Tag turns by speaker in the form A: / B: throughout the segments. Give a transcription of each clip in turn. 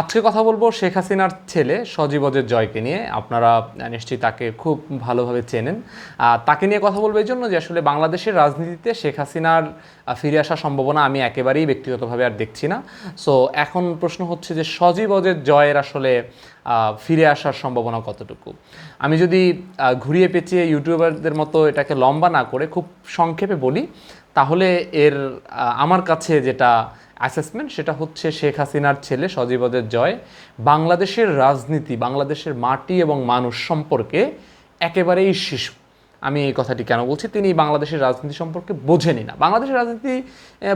A: আজকে কথা বলব শেখ হাসিনার ছেলে সজীবজের জয়কে নিয়ে। আপনারা নিশ্চয়ই তাকে খুব ভালোভাবে চেনেন। তাকে নিয়ে কথা বলব এই জন্য যে আসলে বাংলাদেশের রাজনীতিতে শেখ হাসিনার ফিরে আসার সম্ভাবনা আমি একেবারেই ব্যক্তিগতভাবে আর দেখছি না। সো এখন প্রশ্ন হচ্ছে যে সজীবজের জয়ের আসলে ফিরে আসার সম্ভাবনা কতটুকু? আমি যদি ঘুরিয়ে পেঁচিয়ে ইউটিউবারদের মতো এটাকে লম্বা না করে খুব সংক্ষেপে বলি তাহলে এর আমার কাছে যেটা অ্যাসেসমেন্ট সেটা হচ্ছে শেখ হাসিনার ছেলে সজীবদের জয়। বাংলাদেশের রাজনীতি, বাংলাদেশের মাটি এবং মানুষ সম্পর্কে একেবারেই শিশু আমি এই কথাটি কেন বলছি? তিনি বাংলাদেশের রাজনীতি সম্পর্কে বোঝেনি না। বাংলাদেশের রাজনীতি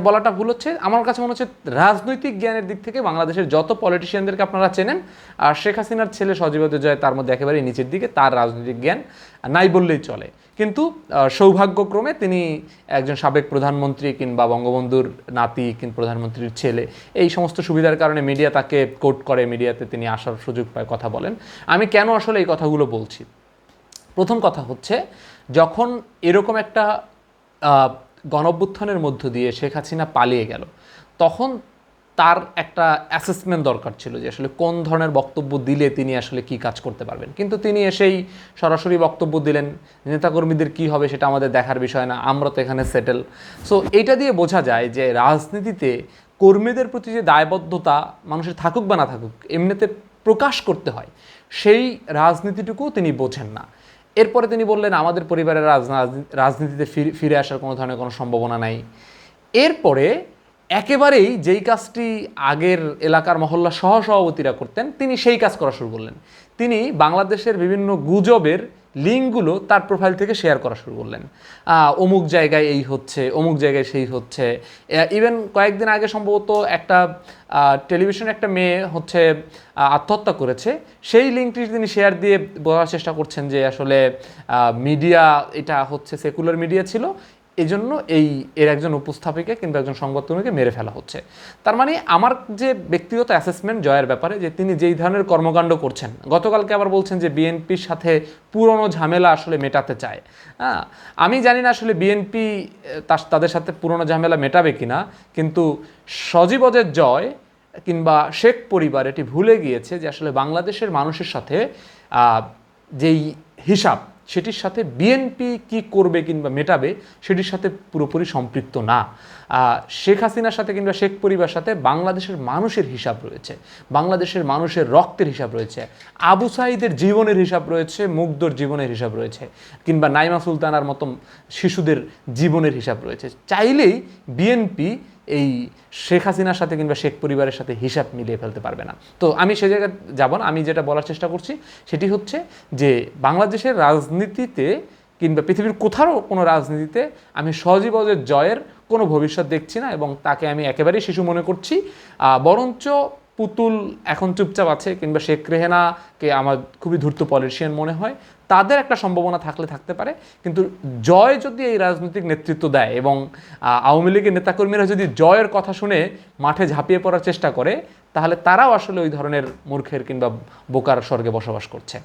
A: বলাটা ভুল হচ্ছে। আমার কাছে মনে হচ্ছে রাজনৈতিক জ্ঞানের দিক থেকে বাংলাদেশের যত পলিটিশিয়ানদেরকে আপনারা চেনেন, আর শেখ হাসিনার ছেলে সজীবদের জয় তার মধ্যে একেবারেই নিচের দিকে, তার রাজনৈতিক জ্ঞান নাই বললেই চলে। কিন্তু সৌভাগ্যক্রমে তিনি একজন সাবেক প্রধানমন্ত্রী কিংবা বঙ্গবন্ধুর নাতি কিংবা প্রধানমন্ত্রীর ছেলে, এই সমস্ত সুবিধার কারণে মিডিয়া তাকে কোট করে মিডিয়াতে তিনি আসার সুযোগ পায়, কথা বলেন। আমি কেন আসলে এই কথাগুলো বলছি? প্রথম কথা হচ্ছে যখন এরকম একটা আহ, গণঅভ্যুত্থানের মধ্য দিয়ে শেখ হাসিনা পালিয়ে গেল তখন তার একটা অ্যাসেসমেন্ট দরকার ছিল যে আসলে কোন ধরনের বক্তব্য দিলে তিনি আসলে কি কাজ করতে পারবেন। কিন্তু তিনি এসেই সরাসরি বক্তব্য দিলেন নেতাকর্মীদের কি হবে সেটা আমাদের দেখার বিষয় না আমরা তো এখানে সেটেল সো এইটা দিয়ে বোঝা যায় যে রাজনীতিতে কর্মীদের প্রতি যে দায়বদ্ধতা মানুষের থাকুক বা না থাকুক এমনিতে প্রকাশ করতে হয় সেই রাজনীতিটুকু তিনি বোঝেন না। এরপরে তিনি বললেন, আমাদের পরিবারের রাজনীতিতে ফিরে- আসার কোনো ধরনের কোনো সম্ভাবনা নাই। এরপরে একেবারেই যেই কাজটি আগের এলাকার মহল্লা সহ সভাপতিরা করতেন, তিনি সেই কাজ করা শুরু করলেন। তিনি বাংলাদেশের বিভিন্ন গুজবের লিঙ্কগুলো তার প্রোফাইল থেকে শেয়ার করা শুরু করলেন। অমুক জায়গায় এই হচ্ছে, অমুক জায়গায় সেই হচ্ছে। ইভেন কয়েকদিন আগে সম্ভবত একটা টেলিভিশনে একটা মেয়ে হচ্ছে আত্মহত্যা করেছে। সেই লিঙ্কটি তিনি শেয়ার দিয়ে বলার চেষ্টা করছেন যে আসলে মিডিয়া এটা হচ্ছে সেকুলার মিডিয়া ছিল। এই জন্য এই এর একজন উপস্থাপিকা কিংবা একজন সংবাদকর্মীকে মেরে ফেলা হচ্ছে। তার মানে আমার যে ব্যক্তিগত অ্যাসেসমেন্ট জয়ের ব্যাপারে যে তিনি যেই ধরনের কর্মকাণ্ড করছেন, গতকালকে আবার বলছেন যে বিএনপির সাথে পুরনো ঝামেলা আসলে মেটাতে চায়। হ্যাঁ আমি জানি না আসলে বিএনপি তাদের সাথে পুরনো ঝামেলা মেটাবে কিনা, কিন্তু সজীবদের জয় কিংবা শেখ পরিবার এটি ভুলে গিয়েছে যে আসলে বাংলাদেশের মানুষের সাথে যেই হিসাব সেটির সাথে বিএনপি কি করবে কিংবা মেটাবে সেটির সাথে পুরোপুরি সম্পৃক্ত না। শেখ হাসিনার সাথে কিংবা শেখ পরিবার সাথে বাংলাদেশের মানুষের হিসাব রয়েছে। বাংলাদেশের মানুষের রক্তের হিসাব রয়েছে। আবু সাইদের জীবনের হিসাব রয়েছে, মুগ্ধর জীবনের হিসাব রয়েছে, কিংবা নাইমা সুলতানার মতো শিশুদের জীবনের হিসাব রয়েছে। চাইলেই বিএনপি এই শেখ হাসিনার সাথে কিংবা শেখ পরিবারের সাথে হিসাব মিলিয়ে ফেলতে পারবে না। তো আমি সে জায়গায় যাব না, আমি যেটা বলার চেষ্টা করছি সেটি হচ্ছে যে বাংলাদেশের রাজনীতিতে কিংবা পৃথিবীর কোথাও কোনো রাজনীতিতে আমি সজীবদের জয়ের কোনো ভবিষ্যৎ দেখছি না এবং তাকে আমি একেবারেই শিশু মনে করছি। বরঞ্চ পুতুল এখন চুপচাপ আছে কিংবা শেখ রেহেনাকে আমার খুবই ধূর্ত পলিটিশিয়ান মনে হয়। তাদের একটা সম্ভাবনা থাকলে থাকতে পারে। কিন্তু জয় যদি এই রাজনৈতিক নেতৃত্ব দেয় এবং আওয়ামী লীগের নেতাকর্মীরা যদি জয়ের কথা শুনে মাঠে ঝাঁপিয়ে পড়ার চেষ্টা করে, তাহলে তারাও আসলে ওই ধরনের মূর্খের কিংবা বোকার স্বর্গে বসবাস করছে।